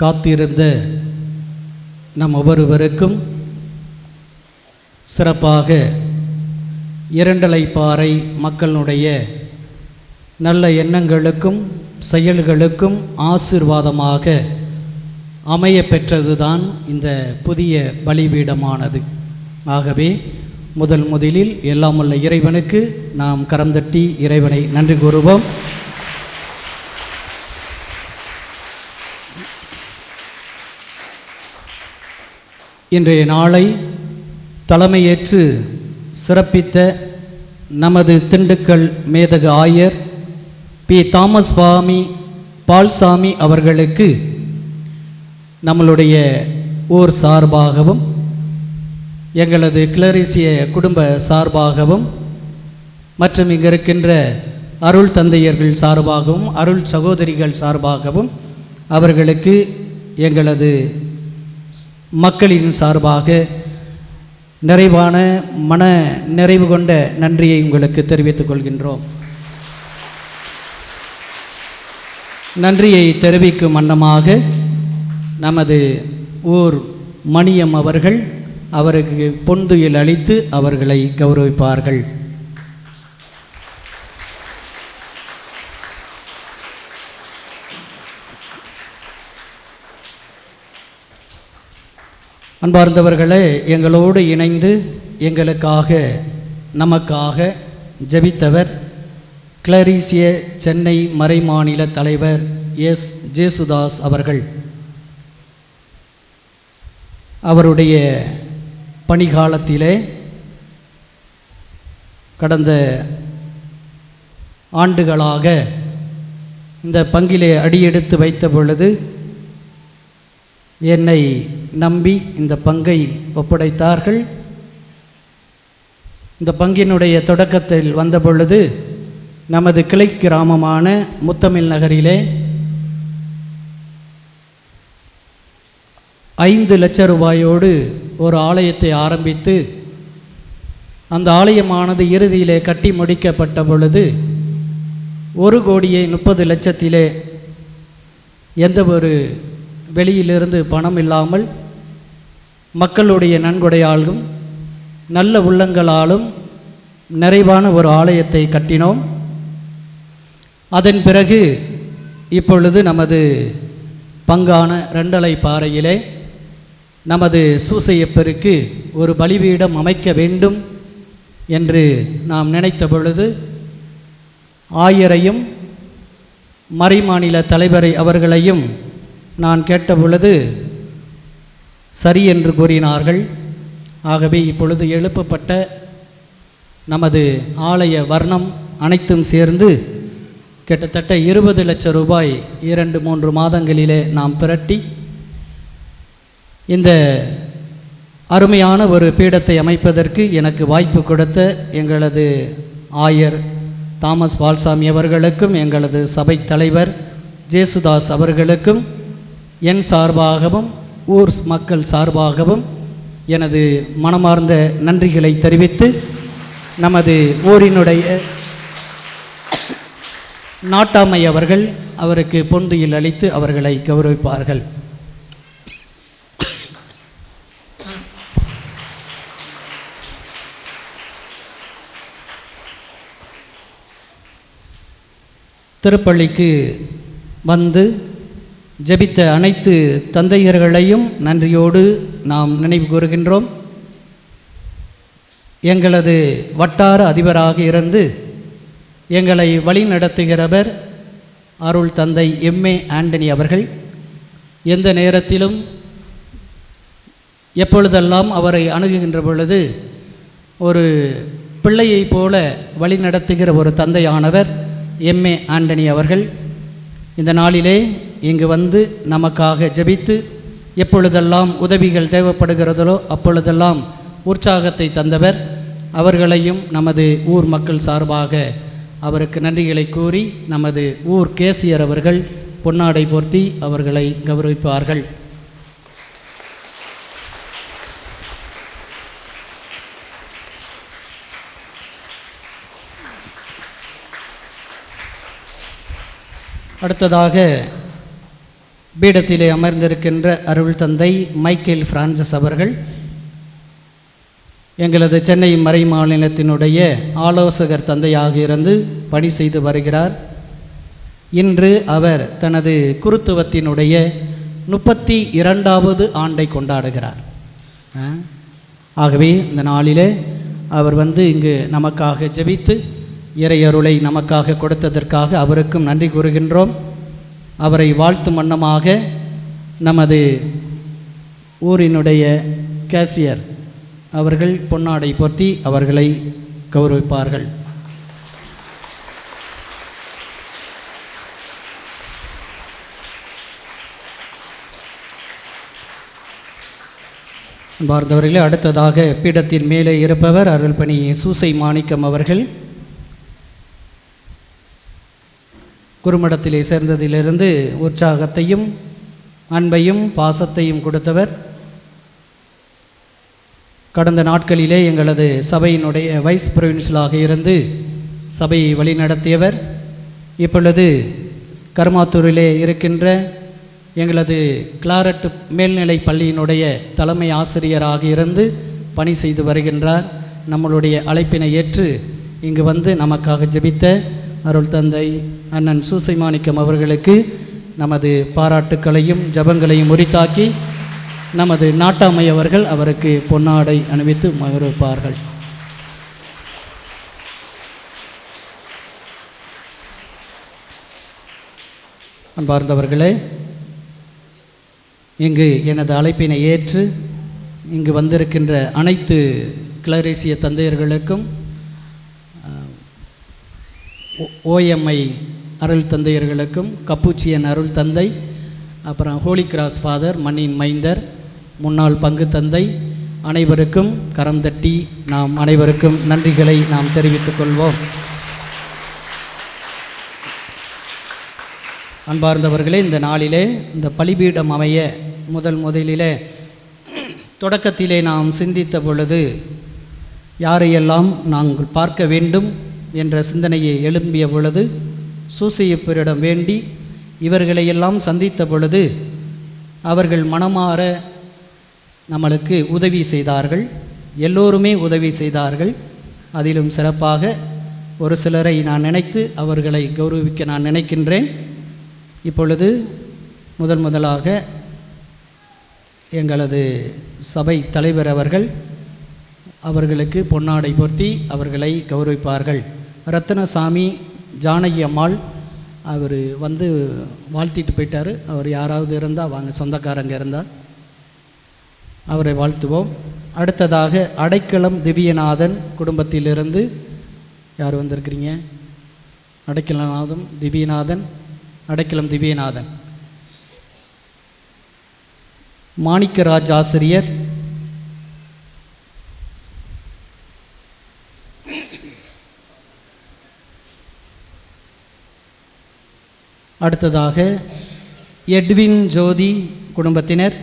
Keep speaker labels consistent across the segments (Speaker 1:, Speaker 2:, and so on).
Speaker 1: காத்திருந்த நம் ஒவ்வொருவருக்கும் சிறப்பாக இரண்டலைப்பாறை மக்களுடைய நல்ல எண்ணங்களுக்கும் செயல்களுக்கும் ஆசீர்வாதமாக அமைய பெற்றதுதான் இந்த புதிய பலிபீடமானது. ஆகவே முதல் முதலில் எல்லாம் உள்ள இறைவனுக்கு நாம் கரம் தட்டி இறைவனை நன்றி கூறுவோம். இன்றைய நாளை தலைமையேற்று சிறப்பித்த நமது திண்டுக்கல் மேதகு ஆயர் பி. தாமஸ் சுவாமி பால்சாமி அவர்களுக்கு நம்மளுடைய ஊர் சார்பாகவும் எங்களது கிளரிசிய குடும்ப சார்பாகவும் மற்றும் இங்கே இருக்கின்ற அருள் தந்தையர்கள் சார்பாகவும் அருள் சகோதரிகள் சார்பாகவும் அவர்களுக்கு எங்களது மக்களின் சார்பாக நிறைவான மன நிறைவு கொண்ட நன்றியை உங்களுக்கு தெரிவித்துக் கொள்கின்றோம். நன்றியை தெரிவிக்கும் வண்ணமாக நமது ஊர் மணியம் அவர்கள் அவருக்கு பொந்துயில் அளித்து அவர்களை கௌரவிப்பார்கள். அன்பார்ந்தவர்களே எங்களோடு இணைந்து எங்களுக்காக நமக்காக ஜெபித்தவர் கிளரிசிய சென்னை மறைமாநில தலைவர் எஸ். ஜேசுதாஸ் அவர்கள். அவருடைய பணிகாலத்திலே கடந்த ஆண்டுகளாக இந்த பங்கிலே அடியெடுத்து வைத்த பொழுது என்னை நம்பி இந்த பங்கை ஒப்படைத்தார்கள். இந்த பங்கினுடைய தொடக்கத்தில் வந்த பொழுது நமது கிளை கிராமமான முத்தமிழ் நகரிலே ஐந்து லட்ச ரூபாயோடு ஒரு ஆலயத்தை ஆரம்பித்து அந்த ஆலயமானது இறுதியிலே கட்டி முடிக்கப்பட்ட பொழுது ஒரு கோடியே முப்பது லட்சத்திலே எந்த ஒரு வெளியிலிருந்து பணம் இல்லாமல் மக்களுடைய நன்கொடையாலும் நல்ல உள்ளங்களாலும் நிறைவான ஒரு ஆலயத்தை கட்டினோம். அதன் பிறகு இப்பொழுது நமது பங்கான ரெண்டலை பாறையிலே நமது சூசையப்பருக்கு ஒரு பலிபீடம் அமைக்க வேண்டும் என்று நாம் நினைத்த பொழுது ஆயரையும் மறைமாநில தலைவரை அவர்களையும் நான் கேட்ட பொழுது சரி என்று கூறினார்கள். ஆகவே இப்பொழுது எழுப்பப்பட்ட நமது ஆலய வர்ணம் அனைத்தும் சேர்ந்து கிட்டத்தட்ட இருபது லட்சம் ரூபாய் இரண்டு மூன்று மாதங்களிலே நாம் திரட்டி இந்த அருமையான ஒரு பீடத்தை அமைப்பதற்கு எனக்கு வாய்ப்பு கொடுத்த எங்களது ஆயர் தாமஸ் பால்சாமி அவர்களுக்கும் எங்களது சபை தலைவர் ஜேசுதாஸ் அவர்களுக்கும் என் சார்பாகவும் ஊர் மக்கள் சார்பாகவும் எனது மனமார்ந்த நன்றிகளை தெரிவித்து நமது ஊரினுடைய நாட்டாமை அவர்கள் அவருக்கு பொந்துயில் அளித்து அவர்களை கௌரவிப்பார்கள். திருப்பள்ளிக்கு வந்து ஜெபித்த அனைத்து தந்தையர்களையும் நன்றியோடு நாம் நினைவு கூறுகின்றோம். எங்களது வட்டார அதிபராக இருந்து எங்களை வழி நடத்துகிறவர் அருள் தந்தை எம்ஏ ஆண்டனி அவர்கள். எந்த நேரத்திலும் எப்பொழுதெல்லாம் அவரை அணுகுகின்ற பொழுது ஒரு பிள்ளையைப் போல வழி நடத்துகிற ஒரு தந்தையானவர் எம்ஏ ஆண்டனி அவர்கள். இந்த நாளிலே இங்கு வந்து நமக்காக ஜெபித்து எப்பொழுதெல்லாம் உதவிகள் தேவைப்படுகிறதோ அப்பொழுதெல்லாம் உற்சாகத்தை தந்தவர். அவர்களையும் நமது ஊர் மக்கள் சார்பாக அவருக்கு நன்றிகளை கூறி நமது ஊர் கேசியர் அவர்கள் பொன்னாடை போர்த்தி அவர்களை கௌரவிப்பார்கள். அடுத்ததாக பீடத்திலே அமர்ந்திருக்கின்ற அருள் தந்தை மைக்கேல் பிரான்சிஸ் அவர்கள் எங்களது சென்னை மறை மாநிலத்தினுடைய ஆலோசகர் தந்தையாக இருந்து பணி செய்து வருகிறார். இன்று அவர் தனது குருத்துவத்தினுடைய முப்பத்தி இரண்டாவது ஆண்டை கொண்டாடுகிறார். ஆகவே இந்த நாளிலே அவர் வந்து இங்கு நமக்காக ஜெபித்து இறையருளை நமக்காக கொடுத்ததற்காக அவருக்கும் நன்றி கூறுகின்றோம். அவரை வாழ்த்தும் வண்ணமாக நமது ஊரினுடைய கேசியர் அவர்கள் பொன்னாடை பொருத்தி அவர்களை கௌரவிப்பார்கள். பார்ந்தவர்களே அடுத்ததாக பீடத்தின் மேலே இருப்பவர் அருள்பணி சூசை மாணிக்கம் அவர்கள். குறுமடத்திலே சேர்ந்ததிலிருந்து உற்சாகத்தையும் அன்பையும் பாசத்தையும் கொடுத்தவர். கடந்த நாட்களிலே எங்களது சபையினுடைய வைஸ் பிரின்சிலாக இருந்து சபையை வழிநடத்தியவர். இப்பொழுது கருமாத்தூரிலே இருக்கின்ற எங்களது கிளாரட் மேல்நிலை பள்ளியினுடைய தலைமை ஆசிரியராக இருந்து பணி செய்து வருகின்றார். நம்மளுடைய அழைப்பினை ஏற்று இங்கு வந்து நமக்காக ஜெபித்த அருள் தந்தை அண்ணன் சூசை மாணிக்கம் அவர்களுக்கு நமது பாராட்டுக்களையும் ஜபங்களையும் உரித்தாக்கி நமது நாட்டாமை அவர்கள் அவருக்கு பொன்னாடை அணிவித்து மகிழ்ப்பார்கள் அன்பார்ந்தவர்களே இங்கு எனது அழைப்பினை ஏற்று இங்கு வந்திருக்கின்ற அனைத்து கிளரேசிய தந்தையர்களுக்கும் ஓஎம்ஐ அருள் தந்தையர்களுக்கும் கப்பூச்சியன் அருள் தந்தை அப்புறம் ஹோலி கிராஸ் ஃபாதர் மண்ணின் மைந்தர் முன்னாள் பங்கு தந்தை அனைவருக்கும் கரம் தட்டி நாம் அனைவருக்கும் நன்றிகளை நாம் தெரிவித்துக் கொள்வோம். அன்பார்ந்தவர்களே இந்த நாளிலே இந்த பலிபீடம் அமைய முதல் முதலிலே தொடக்கத்திலே நாம் சிந்தித்த பொழுது யாரையெல்லாம் நாங்கள் பார்க்க வேண்டும் என்ற சிந்தனையை எழும்பிய பொழுது சூசியப்பரிடம் வேண்டி இவர்களையெல்லாம் சந்தித்த பொழுது அவர்கள் மனமாற நம்மளுக்கு உதவி செய்தார்கள். எல்லோருமே உதவி செய்தார்கள். அதிலும் சிறப்பாக ஒரு சிலரை நான் நினைத்து அவர்களை கௌரவிக்க நான் நினைக்கின்றேன். இப்பொழுது முதன் முதலாக எங்களது சபை தலைவர் அவர்கள் அவர்களுக்கு பொன்னாடை பொருத்தி அவர்களை கௌரவிப்பார்கள். ரத்னசாமி ஜானகி அம்மாள் அவர் வந்து வாழ்த்திட்டு போயிட்டார். அவர் யாராவது இருந்தால் வாங்க சொந்தக்காரங்க இருந்தால் அவரை வாழ்த்துவோம். அடுத்ததாக அடைக்கலம் திவ்யநாதன் குடும்பத்திலிருந்து யார் வந்திருக்கிறீங்க? அடைக்கலநாதம் திவ்யநாதன் அடைக்கலம் திவ்யநாதன். மாணிக்கராஜ் ஆசிரியர் அடுத்ததாக எட்வின் ஜோதி குடும்பத்தினர்.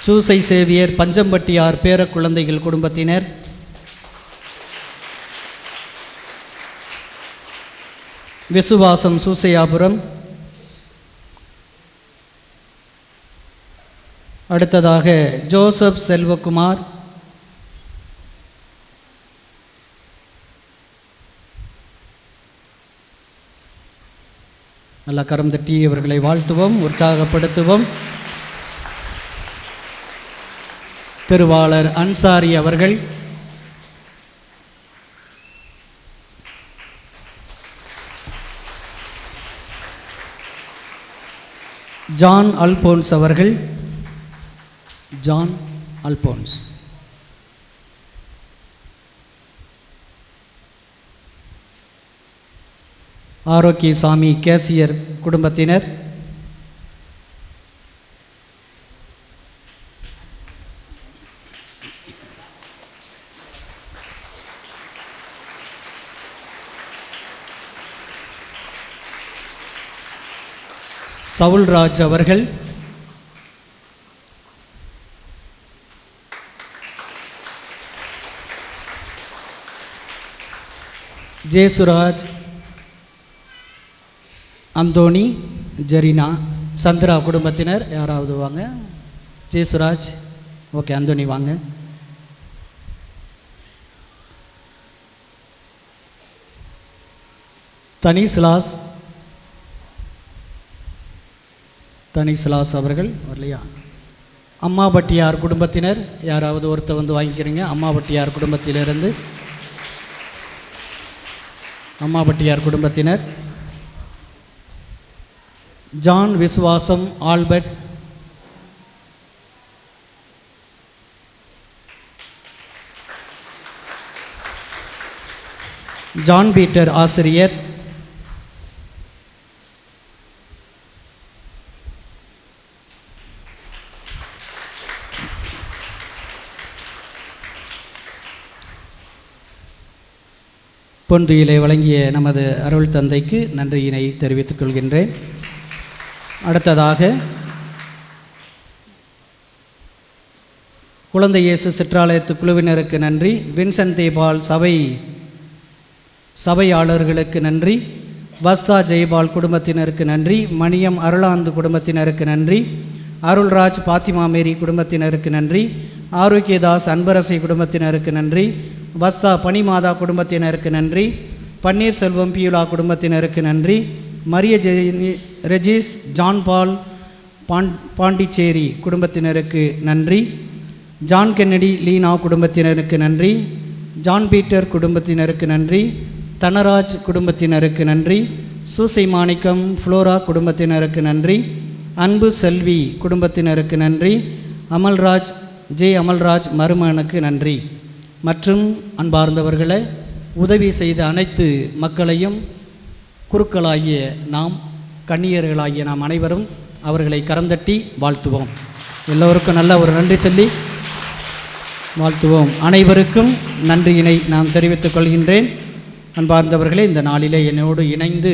Speaker 1: சூசை சேவியர் பஞ்சம்பட்டியார் பேர குழந்தைகள் குடும்பத்தினர். விசுவாசம் சூசையாபுரம். அடுத்ததாக ஜோசப் செல்வகுமார். நல்லா கரம் தட்டி இவர்களை வாழ்த்துவோம் உற்சாகப்படுத்துவோம். திருவாளர் அன்சாரி அவர்கள். ஜான் அல்போன்ஸ் அவர்கள். ஜான் அல்போன்ஸ் ஆரோக்கிய சாமி கேசியர் குடும்பத்தினர். சவுல்ராஜ் அவர்கள் ஜேசுராஜ் அந்தோணி ஜெரினா சந்திரா குடும்பத்தினர் யாராவது வாங்க? ஜேசுராஜ் ஓகே அந்தோணி வாங்க. தனிஸ்லாஸ் தனிஸ்லாஸ் அவர்கள் வரலையா? அம்மாபட்டியார் குடும்பத்தினர் யாராவது ஒருத்தர் வந்து வாங்கிக்கிறீங்க? அம்மாபட்டியார் குடும்பத்திலிருந்து அம்மாபட்டியார் குடும்பத்தினர். John Viswasam Albert. John Peter ஆசிரியர். பொன்துயிலை வழங்கிய நமது அருள் தந்தைக்கு நன்றியினை தெரிவித்துக் கொள்கின்றேன். அடுத்ததாக குழந்தை இயேசு சிற்றாலயத்து குழுவினருக்கு நன்றி. வின்சன் தேபால் சபை சபையாளர்களுக்கு நன்றி. வஸ்தா ஜெய்பால் குடும்பத்தினருக்கு நன்றி. மணியம் அருளாந்து குடும்பத்தினருக்கு நன்றி. அருள்ராஜ் பாத்திமா மேரி குடும்பத்தினருக்கு நன்றி. ஆரோக்கியதாஸ் அன்பரசை குடும்பத்தினருக்கு நன்றி. வஸ்தா பனிமாதா குடும்பத்தினருக்கு நன்றி. பன்னீர்செல்வம் பியுலா குடும்பத்தினருக்கு நன்றி. Maria Jeyini Regis John Paul பாண் பாண்டிச்சேரி குடும்பத்தினருக்கு நன்றி. ஜான் கென்னடி லீனா குடும்பத்தினருக்கு நன்றி. ஜான் பீட்டர் குடும்பத்தினருக்கு நன்றி. தனராஜ் குடும்பத்தினருக்கு நன்றி. சூசை மாணிக்கம் ஃப்ளோரா குடும்பத்தினருக்கு நன்றி. அன்பு செல்வி குடும்பத்தினருக்கு நன்றி. அமல்ராஜ் ஜே அமல்ராஜ் மருமகனுக்கு நன்றி. மற்றும் அன்பார்ந்தவர்களை உதவி செய்த அனைத்து மக்களையும் குருக்களாகிய நாம் கன்னியர்களாகிய நாம் அனைவரும் அவர்களை கரந்தட்டி வாழ்த்துவோம். எல்லோருக்கும் நல்ல ஒரு நன்றி சொல்லி வாழ்த்துவோம். அனைவருக்கும் நன்றியினை நான் தெரிவித்துக் கொள்கின்றேன். அன்பார்ந்தவர்களே இந்த நாளிலே என்னோடு இணைந்து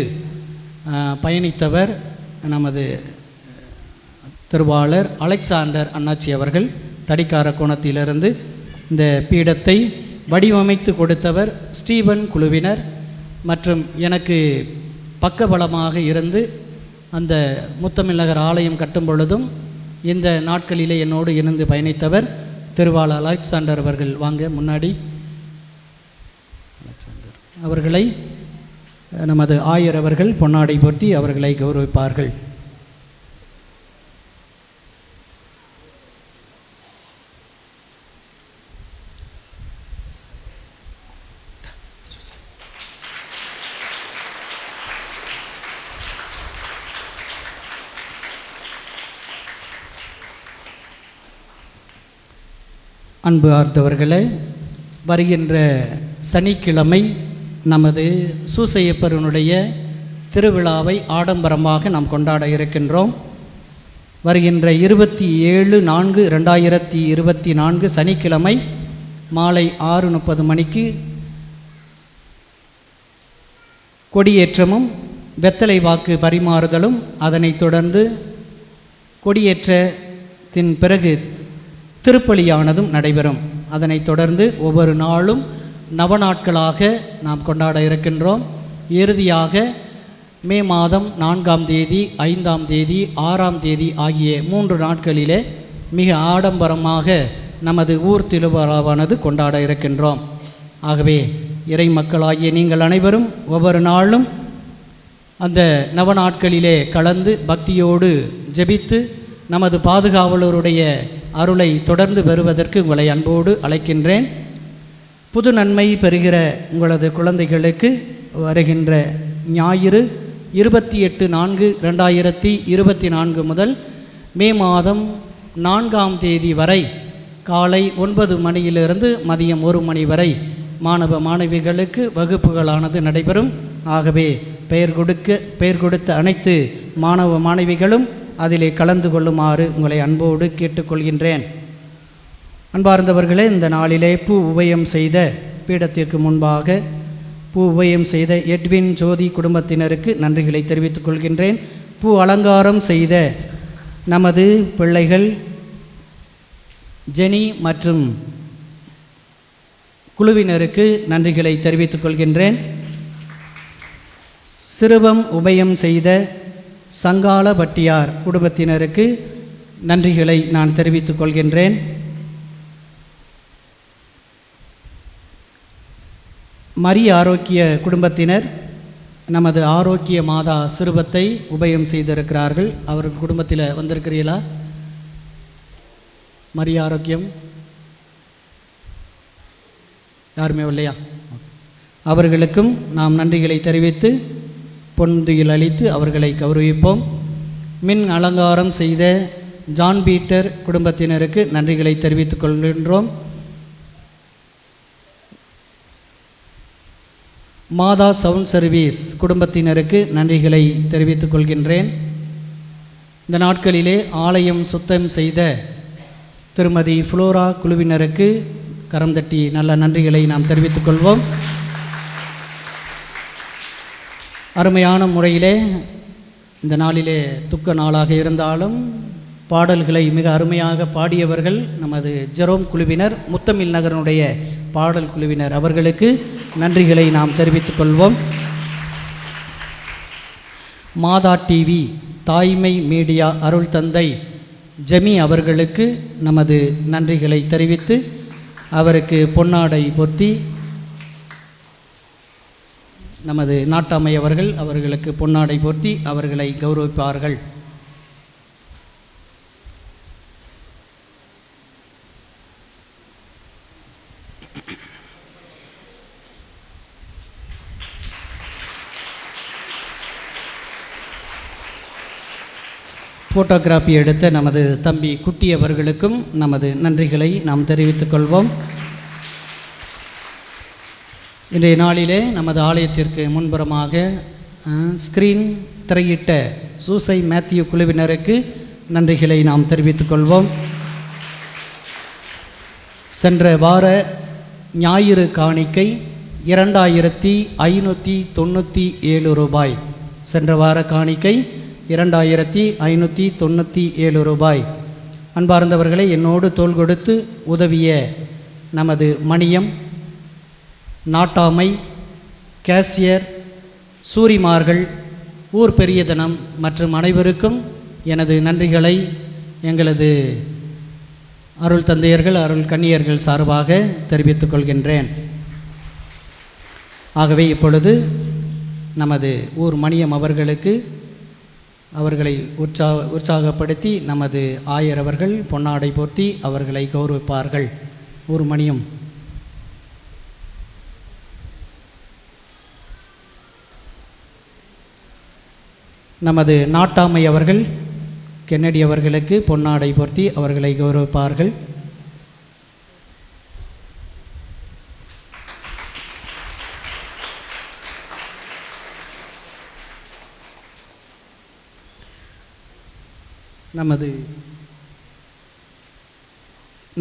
Speaker 1: பயணித்தவர் நமது திருவாளர் அலெக்சாண்டர் அண்ணாச்சி அவர்கள் தடிக்கார கோணத்திலிருந்து இந்த பீடத்தை வடிவமைத்து கொடுத்தவர் ஸ்டீவன் குழுவினர் மற்றும் எனக்கு பக்கபலமாக இருந்து அந்த முத்தமிழகர் ஆலயம் கட்டும் பொழுதும் இந்த நாட்களிலே என்னோடு இணைந்து பயணித்தவர் திருவாளர் அலெக்சாண்டர் அவர்கள். வாங்க முன்னாடி. அலெக்சாண்டர் அவர்களை நமது ஆயர் அவர்கள் பொன்னாடை போர்த்தி அவர்களை கௌரவிப்பார்கள். அன்பு ஆர்ந்தவர்களே வருகின்ற சனிக்கிழமை நமது சூசையப்பருனுடைய திருவிழாவை ஆடம்பரமாக நாம் கொண்டாட இருக்கின்றோம். வருகின்ற இருபத்தி ஏழு நான்கு ரெண்டாயிரத்தி இருபத்தி நான்கு சனிக்கிழமை மாலை ஆறு முப்பது மணிக்கு கொடியேற்றமும் வெத்தலை வாக்கு பரிமாறுதலும் அதனைத் தொடர்ந்து கொடியேற்றத்தின் பிறகு திருப்பலியானதும் நடைபெறும். அதனைத் தொடர்ந்து ஒவ்வொரு நாளும் நவநாட்களாக நாம் கொண்டாட இருக்கின்றோம். இறுதியாக மே மாதம் நான்காம் தேதி ஐந்தாம் தேதி ஆறாம் தேதி ஆகிய மூன்று நாட்களிலே மிக ஆடம்பரமாக நமது ஊர் திருவிழாவானது கொண்டாட இருக்கின்றோம். ஆகவே இறை மக்களாகிய நீங்கள் அனைவரும் ஒவ்வொரு நாளும் அந்த நவநாட்களிலே கலந்து பக்தியோடு ஜெபித்து நமது பாதுகாவலருடைய அருளை தொடர்ந்து பெறுவதற்கு உங்களை அன்போடு அழைக்கின்றேன். புது நன்மை பெறுகிற உங்களது குழந்தைகளுக்கு வருகின்ற ஞாயிறு இருபத்தி எட்டு நான்கு ரெண்டாயிரத்தி இருபத்தி நான்கு முதல் மே மாதம் நான்காம் தேதி வரை காலை ஒன்பது மணியிலிருந்து மதியம் ஒரு மணி வரை மாணவ மாணவிகளுக்கு வகுப்புகளானது நடைபெறும். ஆகவே பெயர் கொடுக்க பெயர் கொடுத்த அனைத்து மாணவ மாணவிகளும் அதிலே கலந்து கொள்ளுமாறு உங்களை அன்போடு கேட்டுக்கொள்கின்றேன். அன்பார்ந்தவர்களே இந்த நாளிலே பூ உபயம் செய்த பீடத்திற்கு முன்பாக பூ உபயம் செய்த எட்வின் ஜோதி குடும்பத்தினருக்கு நன்றிகளை தெரிவித்துக் கொள்கின்றேன். பூ அலங்காரம் செய்த நமது பிள்ளைகள் ஜெனி மற்றும் குழுவினருக்கு நன்றிகளை தெரிவித்துக் கொள்கின்றேன். சிறுவம் உபயம் செய்த சங்கால பட்டியார் குடும்பத்தினருக்கு நன்றிகளை நான் தெரிவித்துக் கொள்கின்றேன். மரி ஆரோக்கிய குடும்பத்தினர் நமது ஆரோக்கிய மாதா சிறுவத்தை உபயம் செய்திருக்கிறார்கள். அவர் குடும்பத்தில் வந்திருக்கிறீர்களா? மரி ஆரோக்கியம். யாருமே இல்லையா அவர்களுக்கும் நாம் நன்றிகளை தெரிவித்து பொன்துயில் அளித்து அவர்களை கௌரவிப்போம். மின் அலங்காரம் செய்த ஜான் பீட்டர் குடும்பத்தினருக்கு நன்றிகளை தெரிவித்துக் கொள்கின்றோம். மாதா சவுண்ட் சர்வீஸ் குடும்பத்தினருக்கு நன்றிகளை தெரிவித்துக் கொள்கின்றேன். இந்த நாட்களிலே ஆலயம் சுத்தம் செய்த திருமதி ஃப்ளோரா குழுவினருக்கு கரம் தட்டி நல்ல நன்றிகளை நாம் தெரிவித்துக் கொள்வோம். அருமையான முறையிலே இந்த நாளிலே துக்க நாளாக இருந்தாலும் பாடல்களை மிக அருமையாக பாடியவர்கள் நமது ஜெரோம் குழுவினர் முத்தமிழ் நகரனுடைய பாடல் குழுவினர் அவர்களுக்கு நன்றிகளை நாம் தெரிவித்துக் கொள்வோம். மாதா டிவி தாய்மை மீடியா அருள் தந்தை ஜெமி அவர்களுக்கு நமது நன்றிகளை தெரிவித்து அவருக்கு பொன்னாடை பொத்தி நமது நாட்டாமை அவர்கள் அவர்களுக்கு பொன்னாடை போர்த்தி அவர்களை கௌரவிப்பார்கள். ஃபோட்டோகிராஃபி எடுத்த நமது தம்பி குட்டி அவர்களுக்கும் நமது நன்றிகளை நாம் தெரிவித்துக் கொள்வோம். இன்றைய நாளிலே நமது ஆலயத்திற்கு முன்புறமாக ஸ்க்ரீன் ஸ்கிரீன் திரையிட்ட சூசை மேத்யூ குழுவினருக்கு நன்றிகளை நாம் தெரிவித்துக் கொள்வோம். சென்ற வார ஞாயிறு காணிக்கை இரண்டாயிரத்தி ஐநூற்றி தொண்ணூற்றி ஏழு ரூபாய். சென்ற வார காணிக்கை இரண்டாயிரத்தி ஐநூற்றி தொண்ணூற்றி ஏழு ரூபாய். அன்பார்ந்தவர்களை என்னோடு தோள் கொடுத்து உதவிய நமது மணியம் நாட்டாமை கேசியர் சூரிமார்கள் ஊர் பெரியதனம் மற்றும் அனைவருக்கும் எனது நன்றிகளை எங்களது அருள் தந்தையர்கள் அருள் கன்னியர்கள் சார்பாக தெரிவித்துக் கொள்கின்றேன். ஆகவே இப்பொழுது நமது ஊர் மணியம் அவர்களுக்கு அவர்களை உற்சாக உற்சாகப்படுத்தி நமது ஆயர் அவர்கள் பொன்னாடை போர்த்தி அவர்களை கௌரவிப்பார்கள். ஊர் மணியம். நமது நாட்டாமை அவர்கள் கென்னடி அவர்களுக்கு பொன்னாடை பொருத்தி அவர்களை கௌரவிப்பார்கள். நமது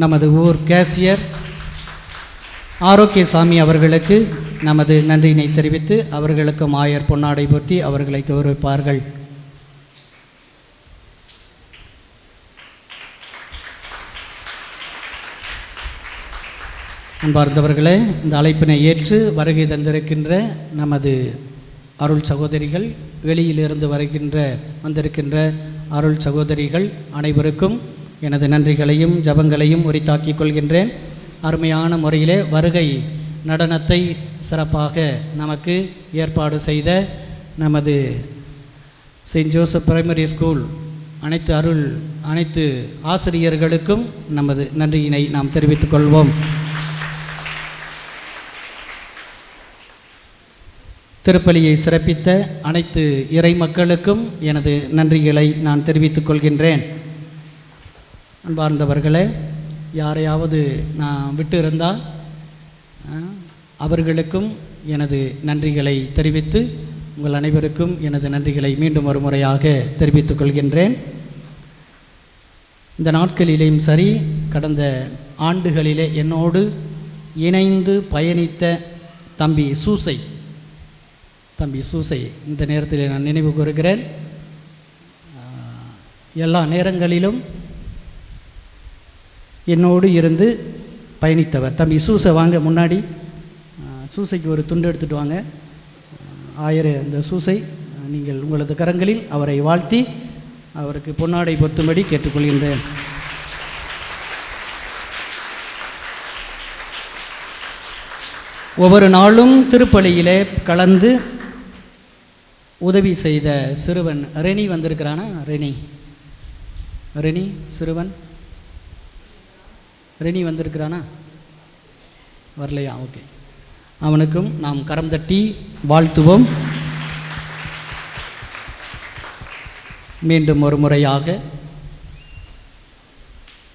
Speaker 1: நமது ஊர் கேசியர் ஆரோக்கியசாமி அவர்களுக்கு நமது நன்றியினை தெரிவித்து அவர்களுக்கும் ஆயர் பொன்னாடை பொருத்தி அவர்களை கௌரவிப்பார்கள். அன்பார்ந்தவர்களே இந்த அழைப்பினை ஏற்று வருகை தந்திருக்கின்ற நமது அருள் சகோதரிகள் வெளியிலிருந்து வருகின்ற வந்திருக்கின்ற அருள் சகோதரிகள் அனைவருக்கும் எனது நன்றிகளையும் ஜபங்களையும் உரித்தாக்கிக் கொள்கின்றேன். அருமையான முறையிலே வருகை நடனத்தை சிறப்பாக நமக்கு ஏற்பாடு செய்த நமது செயின்ட் ஜோசப் பிரைமரி ஸ்கூல் அனைத்து அருள் அனைத்து ஆசிரியர்களுக்கும் நமது நன்றியினை நாம் தெரிவித்துக் கொள்வோம். திருப்பலியை சிறப்பித்த அனைத்து இறை மக்களுக்கும் எனது நன்றிகளை நான் தெரிவித்துக் கொள்கின்றேன். அன்பார்ந்தவர்களே யாரையாவது நான் விட்டு இருந்தால் அவர்களுக்கும் எனது நன்றிகளை தெரிவித்து உங்கள் அனைவருக்கும் எனது நன்றிகளை மீண்டும் ஒரு முறையாக தெரிவித்துக் கொள்கின்றேன். இந்த நாட்களிலேயும் சரி கடந்த ஆண்டுகளிலே என்னோடு இணைந்து பயணித்த தம்பி சூசை தம்பி சூசை இந்த நேரத்தில் நான் நினைவு கூறுகிறேன். எல்லா நேரங்களிலும் என்னோடு இருந்து பயணித்தவர். தம்பி சூசை வாங்க முன்னாடி. சூசைக்கு ஒரு துண்டு எடுத்துட்டு வாங்க. ஆயர் அந்த சூசை நீங்கள் உங்களது கரங்களில் அவரை வாழ்த்தி அவருக்கு பொன்னாடை பொத்தும்படி கேட்டுக்கொள்கின்றேன். ஒவ்வொரு நாளும் திருப்பலியிலே கலந்து உதவி செய்த சிறுவன் ரெனி வந்திருக்கிறானா? ரெனி. ரெனி சிறுவன். ரெனி வந்திருக்கிறானா? வரலையா? ஓகே. அவனுக்கும் நாம் கரம் தட்டி வாழ்த்துவோம். மீண்டும் ஒரு முறையாக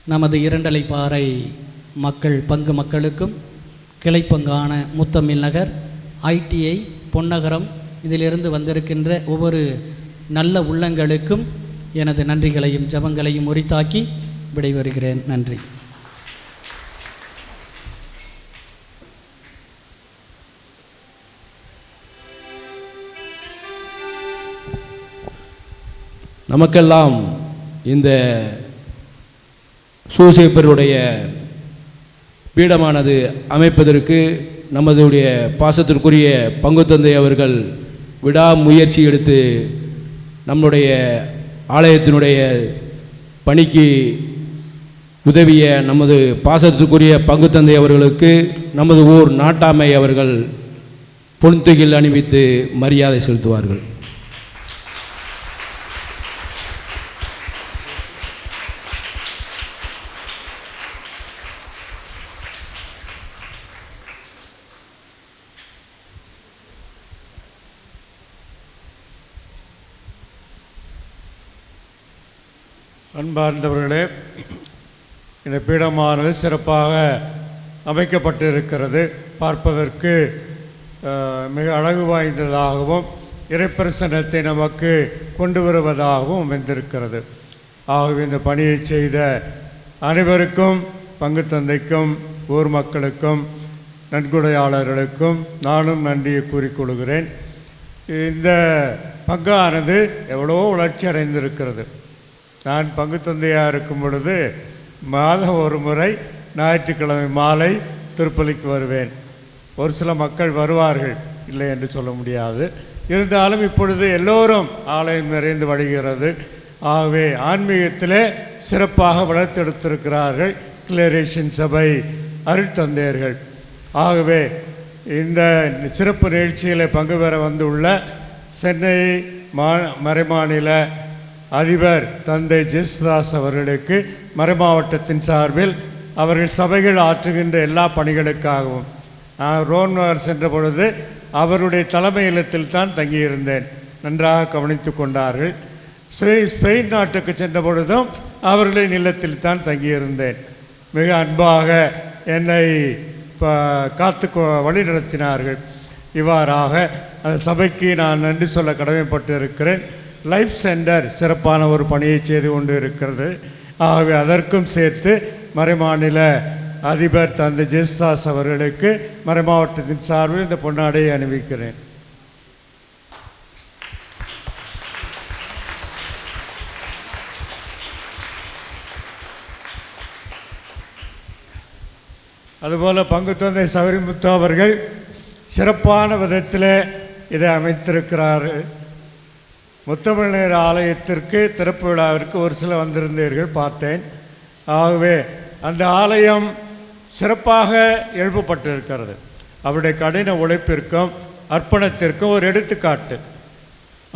Speaker 1: நமது இரண்டலைப்பாறை மக்கள் பங்கு மக்களுக்கும் கிளைப்பங்கான முத்தமிழ் நகர் ஐடிஐ பொன்னகரம் இதிலிருந்து வந்திருக்கின்ற ஒவ்வொரு நல்ல உள்ளங்களுக்கும் எனது நன்றிகளையும் ஜபங்களையும் உரித்தாக்கி விடைபெறுகிறேன். நன்றி.
Speaker 2: நமக்கெல்லாம் இந்த சூசேப்பருடைய பீடமானது அமைப்பதற்கு நமதுடைய பாசத்திற்குரிய பங்கு தந்தை அவர்கள் விடாமுயற்சி எடுத்து நம்முடைய ஆலயத்தினுடைய பணிக்கு உதவிய நமது பாசத்திற்குரிய பங்கு தந்தை அவர்களுக்கு நமது ஊர் நாட்டாமை அவர்கள் பொன்துகில் அணிவித்து மரியாதை செலுத்துவார்கள்.
Speaker 3: அன்பார்ந்தவர்களே இந்த பீடமானது சிறப்பாக அமைக்கப்பட்டிருக்கிறது. பார்ப்பதற்கு மிக அழகு வாய்ந்ததாகவும் இறைப்பிரசனத்தை நமக்கு கொண்டு வருவதாகவும் அமைந்திருக்கிறது. ஆகவே இந்த பணியை செய்த அனைவருக்கும் பங்கு தந்தைக்கும் ஊர் மக்களுக்கும் நன்கொடையாளர்களுக்கும் நானும் நன்றியை கூறிக்கொள்கிறேன். இந்த பங்கானது எவ்வளவோ வளர்ச்சி அடைந்திருக்கிறது நான் பங்கு தந்தையாக இருக்கும் பொழுது மாதம் ஒரு முறை ஞாயிற்றுக்கிழமை மாலை திருப்பலிக்கு வருவேன். ஒரு சில மக்கள் வருவார்கள். இல்லை என்று சொல்ல முடியாது. இருந்தாலும் இப்பொழுது எல்லோரும் ஆலயம் நிறைந்து வழிகிறது. ஆகவே ஆன்மீகத்திலே சிறப்பாக வளர்த்தெடுத்திருக்கிறார்கள் கிளரேஷன் சபை அருட்தந்தையர்கள். ஆகவே இந்த சிறப்பு நிகழ்ச்சியில் பங்கு பெற வந்துள்ள சென்னை மா மறைமாநில அதிபர் தந்தை ஜெஸ்தாஸ் அவர்களுக்கு மறைமாவட்டத்தின் சார்பில் அவர்கள் சபைகள் ஆற்றுகின்ற எல்லா பணிகளுக்காகவும் நான் ரோன் சென்ற பொழுது அவருடைய தலைமை இல்லத்தில் தான் தங்கியிருந்தேன். நன்றாக கவனித்து கொண்டார்கள். ஸ்பெயின் ஸ்பெயின் நாட்டுக்கு சென்ற பொழுதும் அவர்களின் இல்லத்தில் தான் தங்கியிருந்தேன். மிக அன்பாக என்னை காத்து கொ- வழிநடத்தினார்கள். இவ்வாறாக அந்த சபைக்கு நான் நன்றி சொல்ல கடமைப்பட்டு இருக்கிறேன் லைஃப் சென்டர் சிறப்பான ஒரு பணியை செய்து கொண்டு இருக்கிறது. ஆகவே அதற்கும் சேர்த்து மறைமாநில அதிபர் தந்தை ஜெஸ்தாஸ் அவர்களுக்கு மறைமாவட்டத்தின் சார்பில் இந்த பொன்னாடையை அணிவிக்கிறேன். அதுபோல் பங்கு தந்தை சபரிமுத்து அவர்கள் சிறப்பான விதத்தில் இதை அமைத்திருக்கிறார்கள் முத்தமிழர் ஆலயத்திற்கு திறப்பு விழாவிற்கு ஒரு சில வந்திருந்தீர்கள் பார்த்தேன். ஆகவே அந்த ஆலயம் சிறப்பாக எழுப்பப்பட்டிருக்கிறது. அவருடைய கடின உழைப்பிற்கும் அர்ப்பணத்திற்கும் ஒரு எடுத்துக்காட்டு.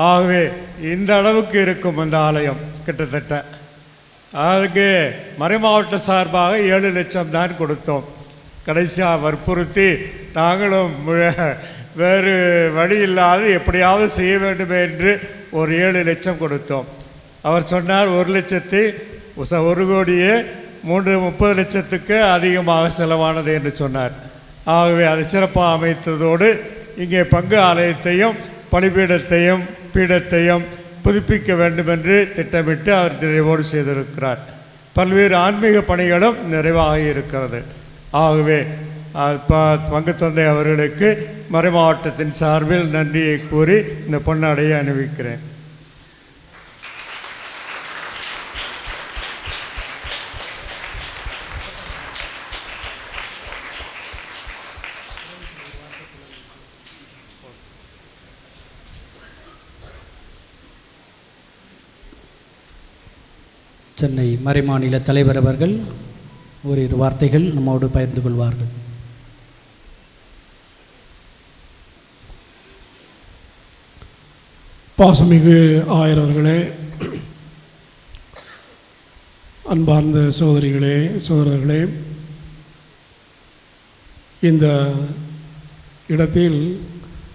Speaker 3: ஆகவே இந்த அளவுக்கு இருக்கும் அந்த ஆலயம் கிட்டத்தட்ட. அதுக்கு மறைமாவட்ட சார்பாக ஏழு லட்சம் தான் கொடுத்தோம். கடைசியாக வற்புறுத்தி நாங்களும் வேறு வழி இல்லாது எப்படியாவது செய்ய வேண்டும் என்று ஒரு ஏழு லட்சம் கொடுத்தோம். அவர் சொன்னார் ஒரு லட்சத்தி ஒரு கோடியே மூன்று முப்பது லட்சத்துக்கு அதிகமாக செலவானது என்று சொன்னார். ஆகவே அதை சிறப்பாக அமைத்ததோடு இங்கே பங்கு ஆலயத்தையும் பலிபீடத்தையும் பீடத்தையும் புதுப்பிக்க வேண்டும் என்று திட்டமிட்டு அவர் நிறைவோடு செய்திருக்கிறார். பல்வேறு ஆன்மீக பணிகளும் நிறைவாக இருக்கிறது. ஆகவே ப- பங்கு தந்தை அவர்களுக்கு மறைமாவட்டத்தின் சார்பில் நன்றியை கூறி இந்த பொன்னாடையை அணிவிக்கிறேன்.
Speaker 1: சென்னை மறைமாநில தலைவர் அவர்கள் ஓரிரு வார்த்தைகள் நம்மோடு பகிர்ந்து கொள்வார்கள்.
Speaker 4: பாசமிகு ஆயரவர்களே அன்பார்ந்த சகோதரிகளே சகோதரர்களே இந்த இடத்தில்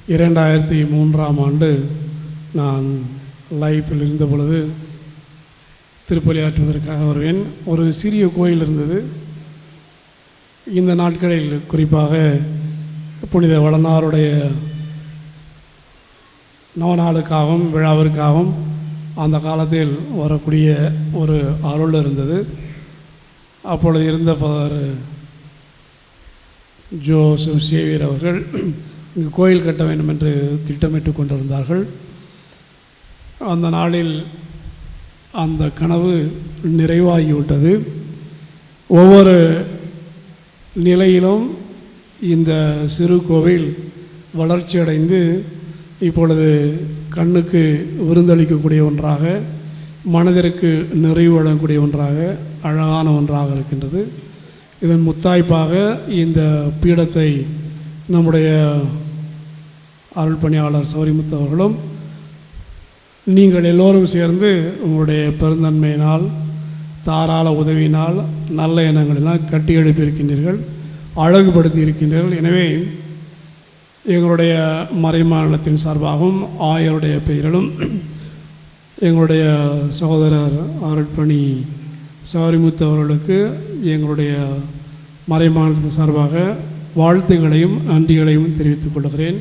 Speaker 4: இரண்டாயிரத்தி மூன்றாம் ஆண்டு நான் லைஃப்பில் இருந்த பொழுது திருப்பலியாற்றுவதற்காக வருவேன். ஒரு சிறிய கோயில் இருந்தது. இந்த நாட்களில் குறிப்பாக புனித வளனாருடைய நவநாளுக்காகவும் விழாவிற்காகவும் அந்த காலத்தில் வரக்கூடிய ஒரு அருள் இருந்தது. அப்பொழுது இருந்த ஃபாதர் ஜோசப் சேவியர் அவர்கள் இங்கு கோயில் கட்ட வேண்டும் என்று திட்டமிட்டு கொண்டிருந்தார்கள். அந்த நாளில் அந்த கனவு நிறைவாகிவிட்டது. ஒவ்வொரு நிலையிலும் இந்த சிறு கோவில் வளர்ச்சியடைந்து இப்பொழுது கண்ணுக்கு விருந்தளிக்கக்கூடிய ஒன்றாக மனதிற்கு நிறைவு வழங்கக்கூடிய ஒன்றாக அழகான ஒன்றாக இருக்கின்றது. இதன் முத்தாய்ப்பாக இந்த பீடத்தை நம்முடைய அருள் பணியாளர் சௌரிமுத்து அவர்களும் நீங்கள் எல்லோரும் சேர்ந்து உங்களுடைய பெருந்தன்மையினால் தாராள உதவியினால் நல்ல எண்ணங்களினால் கட்டி எழுப்பியிருக்கின்றீர்கள் அழகுபடுத்தி இருக்கின்றீர்கள் எனவே எங்களுடைய மறைமாநிலத்தின் சார்பாகவும் ஆயருடைய பெயரிலும் எங்களுடைய சகோதரர் அருட்பணி சௌரிமுத்து அவர்களுக்கு எங்களுடைய மறைமாநிலத்தின் சார்பாக வாழ்த்துக்களையும் நன்றிகளையும் தெரிவித்துக் கொள்கிறேன்.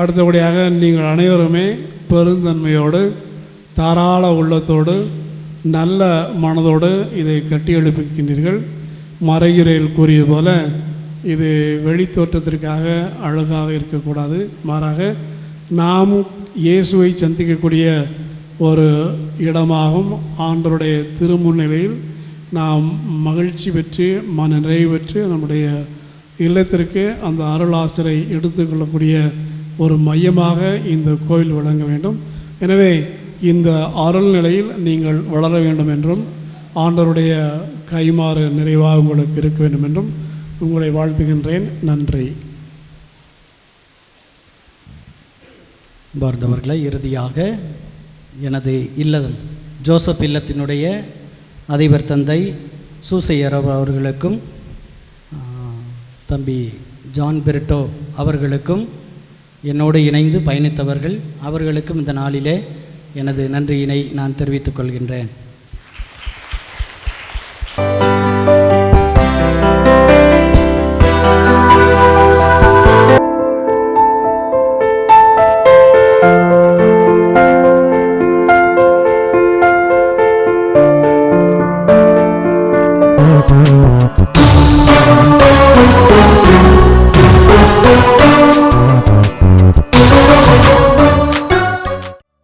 Speaker 4: அடுத்தபடியாக நீங்கள் அனைவருமே பெருந்தன்மையோடு தாராள உள்ளத்தோடு நல்ல மனதோடு இதை கட்டியெழுப்பிக்கின்றீர்கள். எழுப்பிக்கின்றீர்கள் கூறியது போல இது வெளித்தோற்றத்திற்காக அழகாக இருக்கக்கூடாது. மாறாக நாம் இயேசுவை சந்திக்கக்கூடிய ஒரு இடமாகும் ஆண்டருடைய திருமுன்னிலையில் நாம் மகிழ்ச்சி பெற்று மன நிறைவு பெற்று நம்முடைய இல்லத்திற்கு அந்த அருளாசிரை எடுத்துக்கொள்ளக்கூடிய ஒரு மையமாக இந்த கோயில் விளங்க வேண்டும். எனவே இந்த அருள் நிலையில் நீங்கள் வளர வேண்டும் என்றும் ஆண்டவருடைய கைமாறு நிறைவாக உங்களுக்கு இருக்க வேண்டும் என்றும் உங்களை வாழ்த்துகின்றேன். நன்றி.
Speaker 1: பார்ந்தவர்களை இறுதியாக எனது இல்லம் ஜோசப் இல்லத்தினுடைய அதிபர் தந்தை சூசையர் அவர்களுக்கும் தம்பி ஜான் பெர்டோ அவர்களுக்கும் என்னோடு இணைந்து பயணித்தவர்கள் அவர்களுக்கும் இந்த நாளிலே எனது நன்றியினை நான் தெரிவித்துக் கொள்கின்றேன்.